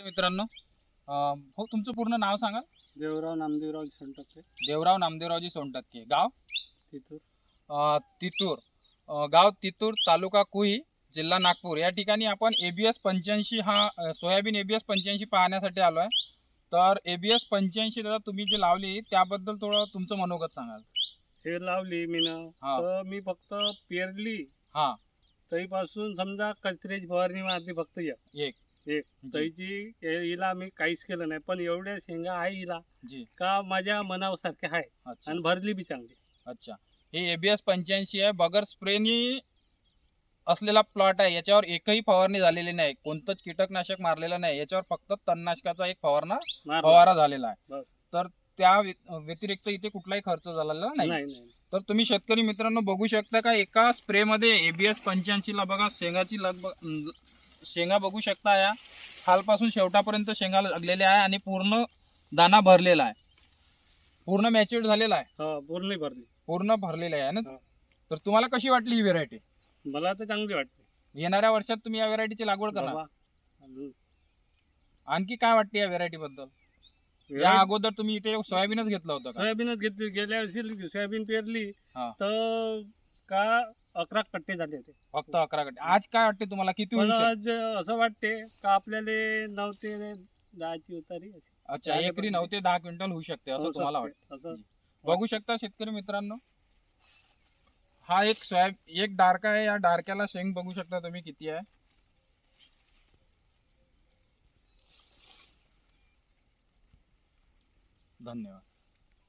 मित्रांनो हो तुमचं पूर्ण नाव सांगा देवराव नामदेवराव सोनटक्के. देवराव नामदेवरावजी सोनटक्के. गाव? तितूर. अं, गाव तितूर तालुका कुई जिल्हा नागपूर. या ठिकाणी आपण ए बी एस पंच्याऐंशी हा सोयाबीन ए बी एस पंच्याऐंशी पाहण्यासाठी आलो आहे तर ए बी एस पंच्याऐंशी दादा तुम्ही जी लावली त्याबद्दल थोडं तुमचं मनोगत सांगाल. हे लावली मी ना. हा. मी फक्त पेरली. हा. तईपासून समजा कचऱ्याची फवारणी मारली फक्त एक. हे- हिला मी काहीच केलं नाही. पण एवढ्या शेंगा आहे हिला जी. का माझ्या मनासारखे आहे अच्छा. आणि भरली बी चांगली. अच्छा. हे ए बी एस पंच्याऐंशी आहे. बगर स्प्रेनी असलेला प्लॉट आहे. याच्यावर एकही फवारणी झालेली नाही. कोणतंच कीटकनाशक मारलेलं नाही. याच्यावर फक्त तणनाशकाचा एक फवारणा. फवारा झालेला आहे. बस. तर त्या व्य- व्यतिरिक्त इथे कुठलाही खर्च झालेला नाही. नाही नाही तर तुम्ही शेतकरी मित्रांनो बघू शकता का एका स्प्रेमध्ये एबीएस पंच्याऐंशीला बघा शेंगाची लगभग शेंगा बघू शकता या. खालपासून शेवटापर्यंत शेंगा लागलेल्या आहे आणि पूर्ण दाना भरलेला आहे. पूर्ण मॅच्युअर्ड झालेला आहे. हा पूर्ण भरली. पूर्ण भरलेला आहे ना? हा. तर तुम्हाला कशी वाटली ही व्हेरायटी मला तर चांगली वाटते येणाऱ्या वर्षात तुम्ही या व्हेरायटीची लागवड करणार? बाबा, अजून. आणखी काय वाटते या व्हेरायटी बद्दल? या अगोदर तुम्ही इथे सोयाबीनच घेतलं होतं का? सोयाबीनच घेतली. गेल्या वर्षी सोयाबीन पेरली. हा. तर का अकरा कट्टे झाले होते. फक्त अकरा गट आज काय वाटते तुम्हाला? किती पण होईल? शेत? आज असं वाटते का आपल्याला नऊ ते दहाची उतारी अच्छा एकरी पण नऊ ते दहा क्विंटल होऊ शकते असं तुम्हाला. वाटतं? असं. बघू शकता शेतकरी मित्रांनो. हा एक सोयाब एक डारका आहे. या डारक्याला शेंग बघू शकता तुम्ही किती आहे. धन्यवाद.